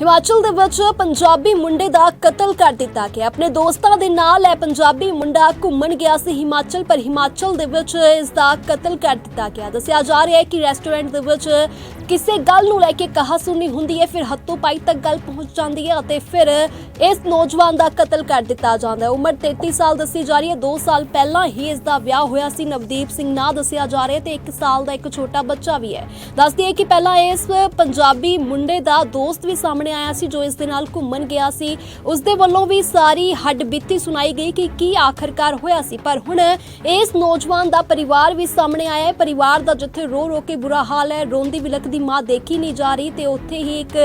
ਹਿਮਾਚਲ ਦੇ ਵਿੱਚ ਪੰਜਾਬੀ ਮੁੰਡੇ ਦਾ ਕਤਲ ਕਰ ਦਿੱਤਾ ਗਿਆ। ਆਪਣੇ ਦੋਸਤਾਂ ਦੇ ਨਾਲ ਇਹ ਪੰਜਾਬੀ ਮੁੰਡਾ ਘੁੰਮਣ ਗਿਆ ਸੀ ਹਿਮਾਚਲ, ਪਰ ਹਿਮਾਚਲ ਦੇ ਵਿੱਚ ਇਸ ਦਾ ਕਤਲ ਕਰ ਦਿੱਤਾ ਗਿਆ। ਦੱਸਿਆ ਜਾ ਰਿਹਾ ਹੈ ਕਿ ਰੈਸਟੋਰੈਂਟ ਦੇ ਵਿੱਚ ਕਿਸੇ ਗੱਲ ਨੂੰ ਲੈ ਕੇ ਕਹਾ ਸੁਣੀ ਹੁੰਦੀ ਹੈ, ਫਿਰ ਹੱਥੋਂ ਪਾਈ ਤੱਕ ਗੱਲ ਪਹੁੰਚ ਜਾਂਦੀ ਹੈ ਅਤੇ ਫਿਰ ਇਸ ਨੌਜਵਾਨ ਦਾ ਕਤਲ ਕਰ ਦਿੱਤਾ ਜਾਂਦਾ ਹੈ। ਉਮਰ 33 ਸਾਲ ਦੱਸੀ ਜਾ ਰਹੀ ਹੈ। 2 ਸਾਲ ਪਹਿਲਾਂ ਹੀ ਇਸ ਦਾ ਵਿਆਹ ਹੋਇਆ ਸੀ। ਨਵਦੀਪ ਸਿੰਘ ਨਾਂ ਦੱਸਿਆ ਜਾ ਰਿਹਾ ਤੇ 1 ਸਾਲ ਦਾ ਇੱਕ ਛੋਟਾ ਬੱਚਾ ਵੀ ਹੈ। ਦੱਸਦੀ ਹੈ ਕਿ ਪਹਿਲਾਂ ਇਸ ਪੰਜਾਬੀ ਮੁੰਡੇ ਦਾ ਦੋਸਤ ਵੀ ਸਾਹਮਣੇ ਆਇਆ ਸੀ, ਜੋ ਇਸ ਦੇ ਨਾਲ ਘੁੰਮਣ ਗਿਆ ਸੀ। ਉਸ ਦੇ ਵੱਲੋਂ ਵੀ ਸਾਰੀ ਹੱਡ ਬੀਤੀ ਸੁਣਾਈ ਗਈ ਕਿ ਕੀ ਆਖਰਕਾਰ ਹੋਇਆ ਸੀ। ਪਰ ਹੁਣ ਇਸ ਨੌਜਵਾਨ ਦਾ ਪਰਿਵਾਰ ਵੀ ਸਾਹਮਣੇ ਆਇਆ ਹੈ। ਪਰਿਵਾਰ ਦਾ ਜਿੱਥੇ ਰੋ ਰੋ ਕੇ ਬੁਰਾ ਹਾਲ ਹੈ ਰੋਂਦੀ ਵਿਲਕਦੀ ਮਾਂ ਦੇਖੀ ਨਹੀਂ ਜਾ ਰਹੀ ਤੇ ਉੱਥੇ ਹੀ ਇੱਕ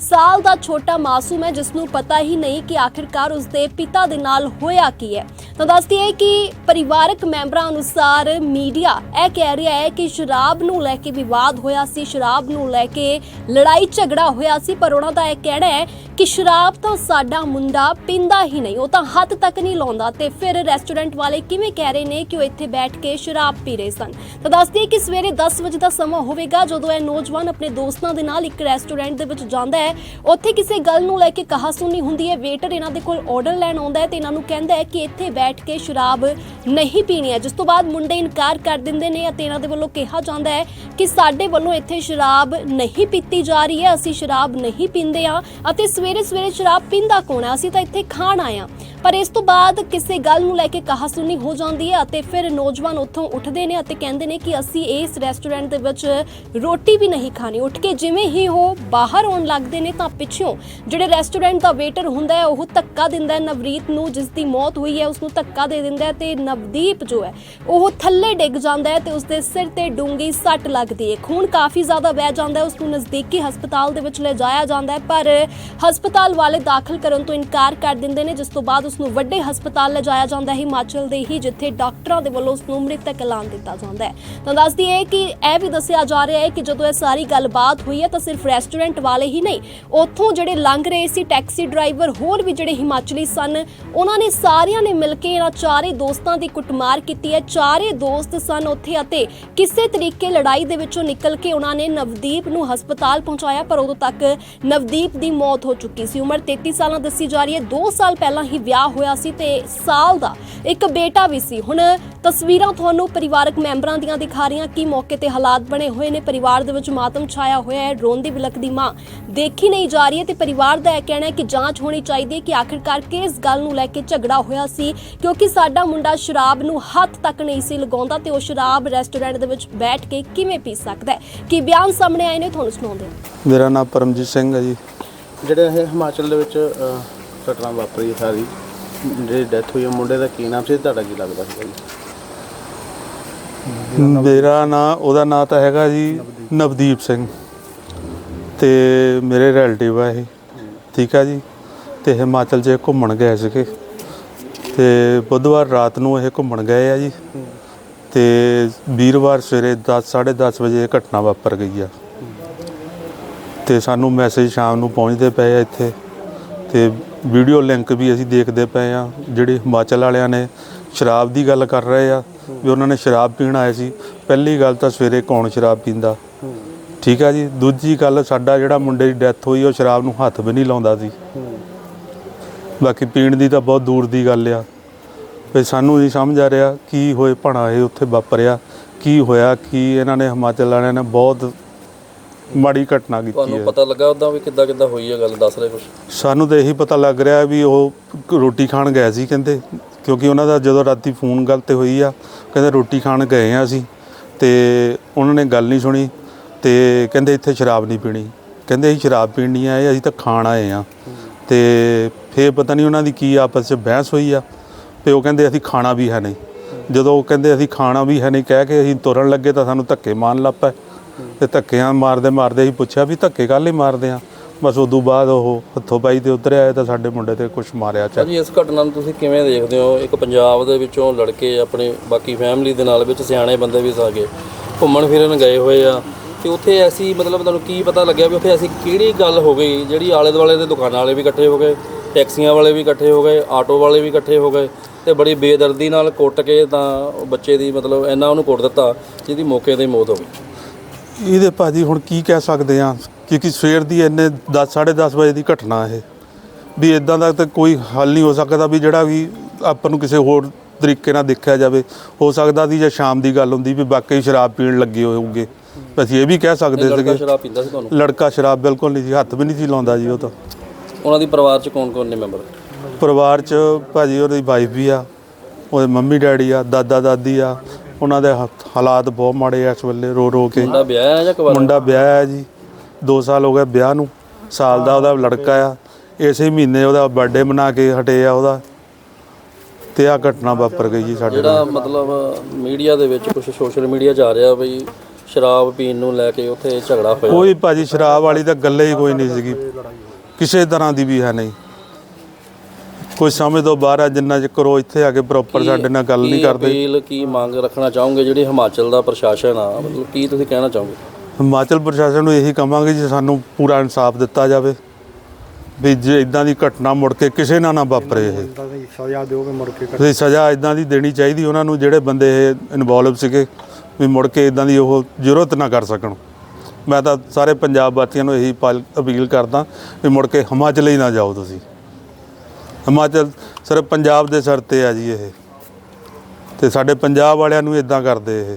ਸਾਲ ਦਾ ਛੋਟਾ ਮਾਸੂਮ ਹੈ ਜਿਸ ਨੂੰ ਪਤਾ ਹੀ ਨਹੀਂ ਕਿ ਆਖਿਰਕਾਰ ਉਸ ਪਿਤਾ ਦੇ ਨਾਲ ਹੋਇਆ ਕੀ ਹੈ। ਤਾਂ ਦੱਸਦੀ ਹੈ ਕਿ ਪਰਿਵਾਰਕ ਮੈਂਬਰਾਂ ਅਨੁਸਾਰ ਮੀਡੀਆ ਇਹ ਕਹਿ ਰਿਹਾ ਹੈ ਕਿ ਸ਼ਰਾਬ ਨੂੰ ਲੈ ਕੇ ਵਿਵਾਦ ਹੋਇਆ ਸੀ, ਸ਼ਰਾਬ ਨੂੰ ਲੈ ਕੇ ਲੜਾਈ ਝਗੜਾ ਹੋਇਆ ਸੀ, ਪਰ ਉਹਨਾਂ ਦਾ ਇਹ ਕਹਿਣਾ ਹੈ ਕਿ ਸ਼ਰਾਬ ਤਾਂ ਸਾਡਾ ਮੁੰਡਾ ਪੀਂਦਾ ਹੀ ਨਹੀਂ, ਉਹ ਤਾਂ ਹੱਥ ਤੱਕ ਨਹੀਂ ਲਾਉਂਦਾ ਤੇ ਫਿਰ ਰੈਸਟੋਰੈਂਟ ਵਾਲੇ ਕਿਵੇਂ ਕਹਿ ਰਹੇ ਨੇ ਕਿ ਉਹ ਇੱਥੇ ਬੈਠ ਕੇ ਸ਼ਰਾਬ ਪੀ ਰਹੇ ਸਨ। ਤਾਂ ਦੱਸਦੀ ਹੈ ਕਿ ਸਵੇਰੇ 10 ਵਜੇ ਦਾ ਸਮਾਂ ਹੋਵੇਗਾ ਜਦੋਂ ਇਹ ਨੌਜਵਾਨ ਆਪਣੇ ਦੋਸਤਾਂ ਦੇ ਨਾਲ ਇੱਕ ਰੈਸਟੋਰੈਂਟ ਦੇ ਵਿੱਚ ਜਾਂਦਾ ਹੈ। ਉੱਥੇ ਕਿਸੇ ਗੱਲ ਨੂੰ ਲੈ ਕੇ ਕਹਾ ਸੁਣੀ ਹੁੰਦੀ ਹੈ। ਵੇਟਰ ਇਹਨਾਂ ਦੇ ਕੋਲ ਆਰਡਰ ਲੈਣ ਆਉਂਦਾ ਹੈ ਤੇ ਇਹਨਾਂ ਨੂੰ ਕਹਿੰਦਾ ਹੈ ਕਿ ਇੱਥੇ ਬੈਠ ਕੇ ਸ਼ਰਾਬ ਨਹੀਂ ਪੀਣੀ ਹੈ। ਜਿਸ ਤੋਂ ਬਾਅਦ ਮੁੰਡੇ ਇਨਕਾਰ ਕਰ ਦਿੰਦੇ ਨੇ ਅਤੇ ਇਹਨਾਂ ਦੇ ਵੱਲੋਂ ਕਿਹਾ ਜਾਂਦਾ ਹੈ ਕਿ ਸਾਡੇ ਵੱਲੋਂ ਇੱਥੇ ਸ਼ਰਾਬ ਨਹੀਂ ਪੀਤੀ ਜਾ ਰਹੀ ਹੈ। ਅਸੀਂ ਸ਼ਰਾਬ ਨਹੀਂ ਪੀਂਦੇ ਆ ਅਤੇ ਸਵੇਰੇ ਸਵੇਰੇ ਸ਼ਰਾਬ ਪੀਂਦਾ ਕੌਣ ਹੈ? ਅਸੀਂ ਤਾਂ ਇੱਥੇ ਖਾਣ ਆਏ ਪਰ ਇਸ ਤੋਂ ਬਾਅਦ ਕਿਸੇ ਗੱਲ ਨੂੰ ਲੈ ਕੇ ਕਹਾ ਸੁਣੀ ਹੋ ਜਾਂਦੀ ਹੈ ਅਤੇ ਫਿਰ ਨੌਜਵਾਨ ਉੱਥੋਂ ਉੱਠਦੇ ਨੇ ਅਤੇ ਕਹਿੰਦੇ ਨੇ ਕਿ ਅਸੀਂ ਇਸ ਰੈਸਟੋਰੈਂਟ ਦੇ ਵਿੱਚ ਰੋਟੀ ਵੀ ਨਹੀਂ ਖਾਣੀ ਉੱਠ ਕੇ ਜਿਵੇਂ ਹੀ ਉਹ ਬਾਹਰ ਆਉਣ ਲੱਗਦੇ ਨੇ ਤਾਂ ਪਿੱਛੋਂ ਜਿਹੜੇ ਰੈਸਟੋਰੈਂਟ ਦਾ ਵੇਟਰ ਹੁੰਦਾ ਹੈ, ਉਹ ਧੱਕਾ ਦਿੰਦਾ ਹੈ ਨਵਰੀਤ ਨੂੰ, ਜਿਸ ਦੀ ਮੌਤ ਹੋਈ ਹੈ ਉਸ ਨੂੰ ਧੱਕਾ ਦੇ ਦਿੰਦਾ ਹੈ ਤੇ ਨਵਦੀਪ ਜੋ ਹੈ, ਉਹ ਥੱਲੇ ਡਿੱਗ ਜਾਂਦਾ ਹੈ ਤੇ ਉਸ ਦੇ ਸਿਰ ਤੇ ਡੂੰਗੀ ਸੱਟ ਲੱਗਦੀ ਹੈ। ਖੂਨ ਕਾਫੀ ਜ਼ਿਆਦਾ ਵਹਿ ਜਾਂਦਾ ਹੈ ਉਸ ਨੂੰ ਨਜ਼ਦੀਕੀ ਹਸਪਤਾਲ ਦੇ ਵਿੱਚ ਲਿਜਾਇਆ ਜਾਂਦਾ ਹੈ, ਪਰ ਹਸਪਤਾਲ ਵਾਲੇ ਦਾਖਲ ਕਰਨ ਤੋਂ ਇਨਕਾਰ ਕਰ ਦਿੰਦੇ ਨੇ, ਜਿਸ ਤੋਂ ਬਾਅਦ ਉਸ ਨੂੰ ਵੱਡੇ ਹਸਪਤਾਲ ਲਿਜਾਇਆ ਜਾਂਦਾ ਹੈ, ਹਿਮਾਚਲ ਦੇ ਹੀ, ਜਿੱਥੇ ਡਾਕਟਰਾਂ ਦੇ ਵੱਲੋਂ ਉਸ ਨੂੰ ਮ੍ਰਿਤਕ ਐਲਾਨ ਦਿੱਤਾ ਜਾਂਦਾ ਹੈ। ਤਾਂ ਦੱਸਦੀ ਹੈ ਕਿ ਇਹ ਵੀ ਦੱਸਿਆ ਜਾ ਰਿਹਾ ਹੈ ਕਿ ਜਦੋਂ ਇਹ ਸਾਰੀ ਗੱਲਬਾਤ ਹੋਈ ਹੈ, ਤਾਂ ਸਿਰਫ ਰੈਸਟੋਰੈਂਟ ਵਾਲੇ ਹੀ ਨਹੀਂ, ਉੱਥੋਂ ਜਿਹੜੇ ਲੰਘ ਰਹੇ ਸੀ ਟੈਕਸੀ ਡਰਾਈਵਰ ਹੋਰ ਵੀ ਜਿਹੜੇ ਹਿਮਾਚਲੀ ਸਨ, ਉਹਨਾਂ ਨੇ ਸਾਰਿਆਂ ਨੇ ਮਿਲ ਕੇ ਇਹਨਾਂ ਚਾਰੇ ਦੋਸਤਾਂ ਦੀ ਕੁੱਟਮਾਰ ਕੀਤੀ ਹੈ। ਚਾਰੇ ਦੋਸਤ ਸਨ ਉੱਥੇ ਅਤੇ ਕਿਸੇ ਤਰੀਕੇ ਲੜਾਈ ਦੇ ਵਿੱਚੋਂ ਨਿਕਲ ਕੇ ਉਹਨਾਂ ਨੇ ਨਵਦੀਪ ਨੂੰ ਹਸਪਤਾਲ ਪਹੁੰਚਾਇਆ, ਪਰ ਉਦੋਂ ਤੱਕ ਨਵਦੀਪ ਦੀ ਮੌਤ ਹੋ ਚੁੱਕੀ ਸੀ। ਉਮਰ 33 ਸਾਲਾਂ ਦੱਸੀ ਜਾ ਰਹੀ ਹੈ। 2 ਸਾਲ ਪਹਿਲਾਂ ਹੀ ਵਿਆਹ ਹੋਇਆ ਸੀ ਤੇ ਸਾਲ ਦਾ ਇੱਕ ਬੇਟਾ ਵੀ ਸੀ। ਹੁਣ ਤਸਵੀਰਾਂ ਤੁਹਾਨੂੰ ਪਰਿਵਾਰਕ ਮੈਂਬਰਾਂ ਦੀਆਂ ਦਿਖਾ ਰਹੀਆਂ ਕੀ ਮੌਕੇ ਤੇ ਹਾਲਾਤ ਬਣੇ ਹੋਏ ਨੇ। ਪਰਿਵਾਰ ਦੇ ਵਿੱਚ ਮਾਤਮ ਛਾਇਆ ਹੋਇਆ ਹੈ। ਰੋਂਦੀ ਵਿਲਕਦੀ ਮਾਂ ਦੇਖੀ ਨਹੀਂ ਜਾ ਰਹੀ ਹੈ ਤੇ ਪਰਿਵਾਰ ਦਾ ਇਹ ਕਹਿਣਾ ਹੈ ਕਿ ਜਾਂਚ ਹੋਣੀ ਚਾਹੀਦੀ ਹੈ ਕਿ ਆਖਿਰਕਾਰ ਕਿਸ ਗੱਲ ਨੂੰ ਲੈ ਕੇ ਝਗੜਾ ਹੋਇਆ ਸੀ ਕਿਉਂਕਿ ਸਾਡਾ ਮੁੰਡਾ ਸ਼ਰਾਬ ਨੂੰ ਹੱਥ ਤੱਕ ਨਹੀਂ ਸੀ ਲਗਾਉਂਦਾ ਤੇ ਉਹ ਸ਼ਰਾਬ ਰੈਸਟੋਰੈਂਟ ਦੇ ਵਿੱਚ ਬੈਠ ਕੇ ਕਿਵੇਂ ਪੀ ਸਕਦਾ ਹੈ? ਕਿ ਬਿਆਨ ਸਾਹਮਣੇ ਆਏ ਨੇ ਤੁਹਾਨੂੰ ਸੁਣਾਉਂਦੇ ਹਾਂ। ਮੇਰਾ ਨਾਮ ਪਰਮਜੀਤ ਸਿੰਘ ਹੈ ਜੀ। ਜਿਹੜੇ ਇਹ ਹਿਮਾਚਲ ਦੇ ਵਿੱਚ ਅਹ, ਘਟਨਾ ਵਾਪਰੀ ਹੈ ਸਾਰੀ ਜਿਹੜੀ ਡੈਥ ਹੋਈ ਹੈ ਮੁੰਡੇ ਦਾ ਕੀ ਨਾਮ ਸੀ ਤੁਹਾਡਾ ਕੀ ਲੱਗਦਾ ਸੀ ਜੀ? ਮੇਰਾ ਨਾਂ, ਉਹਦਾ ਨਾਂ ਤਾਂ ਹੈਗਾ ਜੀ ਨਵਦੀਪ ਸਿੰਘ। ਤੇ ਮੇਰੇ ਰਿਲੇਟਿਵ ਆ ਇਹ, ਠੀਕ ਆ ਜੀ? ਤੇ ਹਿਮਾਚਲ 'ਚ ਘੁੰਮਣ ਗਏ ਸੀਗੇ। ਤੇ ਬੁੱਧਵਾਰ ਰਾਤ ਨੂੰ ਇਹ ਘੁੰਮਣ ਗਏ ਆ ਜੀ। ਤੇ ਵੀਰਵਾਰ ਸਵੇਰੇ 10 10:30 ਵਜੇ ਇਹ ਘਟਨਾ ਵਾਪਰ ਗਈ ਆ। ਤੇ ਸਾਨੂੰ ਮੈਸੇਜ ਸ਼ਾਮ ਨੂੰ ਪਹੁੰਚਦੇ ਪਏ ਆ ਇੱਥੇ। ਤੇ ਵੀਡੀਓ ਲਿੰਕ ਵੀ ਅਸੀਂ ਦੇਖਦੇ ਪਏ ਆ, ਜਿਹੜੇ ਹਿਮਾਚਲ ਵਾਲਿਆਂ ਨੇ ਸ਼ਰਾਬ ਦੀ ਗੱਲ ਕਰ ਰਹੇ ਆ। ਵੀ ਉਹਨਾਂ ਨੇ ਸ਼ਰਾਬ ਪੀਣ ਆਏ ਸੀ। ਪਹਿਲੀ ਗੱਲ ਤਾਂ ਸਵੇਰੇ ਕੌਣ ਸ਼ਰਾਬ ਪੀਂਦਾ? ਠੀਕ ਆ ਜੀ? ਦੂਜੀ ਗੱਲ ਸਾਡਾ ਜਿਹੜਾ ਮੁੰਡੇ ਦੀ ਡੈਥ ਹੋਈ ਉਹ ਸ਼ਰਾਬ ਨੂੰ ਹੱਥ ਵੀ ਨਹੀਂ ਲਾਉਂਦਾ ਸੀ। ਬਾਕੀ ਪੀਣ ਦੀ ਤਾਂ ਬਹੁਤ ਦੂਰ ਦੀ ਗੱਲ ਆ। ਵੀ ਸਾਨੂੰ ਨਹੀਂ ਸਮਝ ਆ ਰਿਹਾ ਕੀ ਹੋਏ ਭਣਾ ਇਹ ਉੱਥੇ ਵਾਪਰਿਆ ਕੀ ਹੋਇਆ ਕੀ ਇਹਨਾਂ ਨੇ ਹਿਮਾਚਲ ਵਾਲਿਆਂ ਨੇ ਬਹੁਤ ਮਾੜੀ ਘਟਨਾ ਕੀਤੀ ਤੁਹਾਨੂੰ ਹੈ। ਪਤਾ ਲੱਗਾ ਉਦਾਂ ਵੀ ਕਿੱਦਾਂ ਕਿੱਦਾਂ ਹੋਈ ਹੈ ਗੱਲ? ਦੱਸ ਰਹੇ ਕੁਝ ਸਾਨੂੰ ਤਾਂ ਇਹੀ ਪਤਾ ਲੱਗ ਰਿਹਾ ਵੀ ਉਹ ਰੋਟੀ ਖਾਣ ਗਏ ਸੀ ਕਹਿੰਦੇ ਕਿਉਂਕਿ ਉਹਨਾਂ ਦਾ ਜਦੋਂ ਰਾਤੀ ਫੋਨ ਗੱਲ ਤੇ ਹੋਈ ਆ ਕਹਿੰਦੇ ਰੋਟੀ ਖਾਣ ਗਏ ਆ ਅਸੀਂ ਤੇ ਉਹਨਾਂ ਨੇ ਗੱਲ ਨਹੀਂ ਸੁਣੀ ਤੇ ਕਹਿੰਦੇ ਇੱਥੇ ਸ਼ਰਾਬ ਨਹੀਂ ਪੀਣੀ। ਕਹਿੰਦੇ ਅਸੀਂ ਸ਼ਰਾਬ ਪੀਣ ਨਹੀਂ ਆਏ, ਅਸੀਂ ਤਾਂ ਖਾਣ ਆਏ ਆ। ਤੇ ਫੇਰ ਪਤਾ ਨਹੀਂ ਉਹਨਾਂ ਦੀ ਕੀ ਆਪਸ ਵਿੱਚ ਬਹਿਸ ਹੋਈ ਆ ਤੇ ਉਹ ਕਹਿੰਦੇ ਅਸੀਂ ਖਾਣਾ ਵੀ ਹੈ ਨਹੀਂ। ਜਦੋਂ ਉਹ ਕਹਿੰਦੇ ਅਸੀਂ ਖਾਣਾ ਵੀ ਹੈ ਨਹੀਂ ਕਹਿ ਕੇ ਅਸੀਂ ਤੁਰਨ ਲੱਗੇ ਤਾਂ ਸਾਨੂੰ ਧੱਕੇ ਮਾਰਨ ਲੱਗ ਪਏ ਤੇ ਧੱਕਿਆਂ ਮਾਰਦੇ ਮਾਰਦੇ ਅਸੀਂ ਪੁੱਛਿਆ ਵੀ ਧੱਕੇ ਕਾਹਲੇ ਲਈ ਮਾਰਦੇ ਆ? ਬਸ ਉਦੋਂ ਬਾਅਦ ਉਹ ਹੱਥੋਂ ਪਾਈ ਤੇ ਉਤਰ ਆਏ ਤਾਂ ਸਾਡੇ ਮੁੰਡੇ ਤੇ ਕੁਝ ਮਾਰਿਆ ਚਾ ਭਾਜੀ ਇਸ ਘਟਨਾ ਨੂੰ ਤੁਸੀਂ ਕਿਵੇਂ ਦੇਖਦੇ ਹੋ? ਇੱਕ ਪੰਜਾਬ ਦੇ ਵਿੱਚੋਂ ਲੜਕੇ ਆਪਣੇ ਬਾਕੀ ਫੈਮਿਲੀ ਦੇ ਨਾਲ ਵਿੱਚ ਸਿਆਣੇ ਬੰਦੇ ਵੀ ਸਾਗੇ ਘੁੰਮਣ ਫਿਰਨ ਗਏ ਹੋਏ ਆ। ਤੇ ਉੱਥੇ ਐਸੀ ਮਤਲਬ ਤੁਹਾਨੂੰ ਕੀ ਪਤਾ ਲੱਗਿਆ ਵੀ ਉੱਥੇ ਐਸੀ ਕਿਹੜੀ ਗੱਲ ਹੋ ਗਈ ਜਿਹੜੀ ਆਲੇ ਦੁਆਲੇ ਦੇ ਦੁਕਾਨਾਂ ਵਾਲੇ ਵੀ ਇਕੱਠੇ ਹੋ ਗਏ ਟੈਕਸੀਆਂ ਵਾਲੇ ਵੀ ਇਕੱਠੇ ਹੋ ਗਏ ਆਟੋ ਵਾਲੇ ਵੀ ਇਕੱਠੇ ਹੋ ਗਏ ਤੇ ਬੜੀ ਬੇਦਰਦੀ ਨਾਲ ਕੁੱਟ ਕੇ ਤਾਂ ਬੱਚੇ ਦੀ ਮਤਲਬ ਇੰਨਾ ਉਹਨੂੰ ਕੁੱਟ ਦਿੱਤਾ ਜਿਹਦੀ ਮੌਕੇ ਤੇ ਮੌਤ ਹੋ ਗਈ। ਇਹਦੇ ਭਾਜੀ ਹੁਣ ਕੀ ਕਹਿ ਸਕਦੇ ਆ ਕਿਉਂਕਿ ਸਵੇਰ ਦੀ ਇੰਨੇ 10 10:30 ਵਜੇ ਦੀ ਘਟਨਾ ਇਹ। ਵੀ ਇਦਾਂ ਦਾ ਤਾਂ ਕੋਈ ਹੱਲ ਨਹੀਂ ਹੋ ਸਕਦਾ ਵੀ ਜਿਹੜਾ ਵੀ ਆਪਾਂ ਨੂੰ ਕਿਸੇ ਹੋਰ ਤਰੀਕੇ ਨਾਲ ਦੇਖਿਆ ਜਾਵੇ। ਹੋ ਸਕਦਾ ਸੀ ਜੇ ਸ਼ਾਮ ਦੀ ਗੱਲ ਹੁੰਦੀ ਵੀ ਵਾਕਈ ਸ਼ਰਾਬ ਪੀਣ ਲੱਗੇ ਹੋਊਗੇ। ਅਸੀਂ ਇਹ ਵੀ ਕਹਿ ਸਕਦੇ ਲੜਕਾ ਸੀਗੇ। ਸ਼ਰਾਬ ਪੀਂਦਾ ਸੀ ਤੁਹਾਨੂੰ? ਲੜਕਾ ਸ਼ਰਾਬ ਬਿਲਕੁਲ ਨਹੀਂ ਸੀ ਹੱਥ ਵੀ ਨਹੀਂ ਸੀ ਲਾਉਂਦਾ ਜੀ ਉਹ ਤਾਂ। ਉਹਨਾਂ ਦੀ ਪਰਿਵਾਰ ਚ ਕੌਣ ਕੌਣ ਨੇ ਮੈਂਬਰ? ਪਰਿਵਾਰ 'ਚ ਭਾਜੀ ਉਹਦੀ ਵਾਈਫ ਵੀ ਆ ਉਹਦੇ ਮੰਮੀ ਡੈਡੀ ਆ ਦਾਦਾ ਦਾਦੀ ਆ। ਉਹਨਾਂ ਦੇ ਹਾਲਾਤ ਬਹੁਤ ਮਾੜੇ ਆ ਇਸ ਵੇਲੇ ਰੋ ਰੋ ਕੇ। ਮੁੰਡਾ ਵਿਆਹ ਹੈ ਜਾਂ ਕੁਵਾਰਾ? ਮੁੰਡਾ ਵਿਆਹ ਹੈ ਜੀ। 2 ਸਾਲ ਹੋ ਗਏ ਵਿਆਹ ਨੂੰ। ਸਾਲ ਦਾ ਉਹਦਾ ਲੜਕਾ ਆ। ਇਸੇ ਮਹੀਨੇ ਉਹਦਾ ਬਰਥਡੇ ਮਨਾ ਕੇ ਹਟੇ ਆ ਉਹਦਾ। ਤੇ ਆ ਘਟਨਾ ਵਾਪਰ ਗਈ ਜੀ ਸਾਡੇ ਜਿਹੜਾ ਨਾਲ। ਮਤਲਬ ਮੀਡੀਆ ਦੇ ਵਿੱਚ ਕੁਝ ਸੋਸ਼ਲ ਮੀਡੀਆ 'ਚ ਆ ਰਿਹਾ ਬਈ ਸ਼ਰਾਬ ਪੀਣ ਨੂੰ ਲੈ ਕੇ ਉੱਥੇ ਝਗੜਾ ਹੋਇਆ। ਕੋਈ ਭਾਜੀ ਸ਼ਰਾਬ ਵਾਲੀ ਤਾਂ ਗੱਲ ਹੀ ਕੋਈ ਨਹੀਂ ਸੀਗੀ। ਕਿਸੇ ਤਰ੍ਹਾਂ ਦੀ ਵੀ ਹੈ ਨਹੀਂ। ਕੋਈ ਸਮਝ ਤੋਂ ਬਾਹਰ ਆ ਜਿੰਨਾ ਚਿਰ ਉਹ ਇੱਥੇ ਆ ਕੇ ਪ੍ਰੋਪਰ ਸਾਡੇ ਨਾਲ ਗੱਲ ਨਹੀਂ ਕੀ ਕਰਦੇ। ਅਪੀਲ ਕੀ ਮੰਗ ਰੱਖਣਾ ਚਾਹੋਗੇ ਜਿਹੜੀ ਹਿਮਾਚਲ ਦਾ ਪ੍ਰਸ਼ਾਸਨ ਆ? ਮਤਲਬ ਕੀ ਤੁਸੀਂ ਕਹਿਣਾ ਚਾਹੋਗੇ? ਹਿਮਾਚਲ ਪ੍ਰਸ਼ਾਸਨ ਨੂੰ ਇਹੀ ਕਵਾਂਗੇ ਜੀ ਸਾਨੂੰ ਪੂਰਾ ਇਨਸਾਫ ਦਿੱਤਾ ਜਾਵੇ ਵੀ ਜੇ ਇਦਾਂ ਦੀ ਘਟਨਾ ਮੁੜ ਕੇ ਕਿਸੇ ਨਾਲ ਨਾ ਵਾਪਰੇ ਇਹ। ਸਜ਼ਾ ਦਿਓਗੇ ਮੁੜ ਕੇ ਤੇ ਸਜ਼ਾ ਇਦਾਂ ਦੀ ਦੇਣੀ ਚਾਹੀਦੀ ਉਹਨਾਂ ਨੂੰ ਜਿਹੜੇ ਬੰਦੇ ਇਹ ਇਨਵੋਲਵ ਸੀਗੇ ਵੀ ਮੁੜ ਕੇ ਇਦਾਂ ਦੀ ਉਹ ਜ਼ਰੂਰਤ ਨਾ ਕਰ ਸਕਣ। ਮੈਂ ਤਾਂ ਸਾਰੇ ਪੰਜਾਬ ਵਾਸੀਆਂ ਨੂੰ ਇਹੀ ਪਾਲ- ਅਪੀਲ ਕਰਦਾ ਵੀ ਮੁੜ ਕੇ ਹਿਮਾਚਲ ਹੀ ਨਾ ਜਾਓ ਤੁਸੀਂ। ਹਿਮਾਚਲ ਸਿਰਫ ਪੰਜਾਬ ਦੇ ਸਿਰ ਤੇ ਆ ਜੀ ਇਹ। ਤੇ ਸਾਡੇ ਪੰਜਾਬ ਵਾਲਿਆਂ ਨੂੰ ਇਦਾਂ ਕਰਦੇ ਇਹ।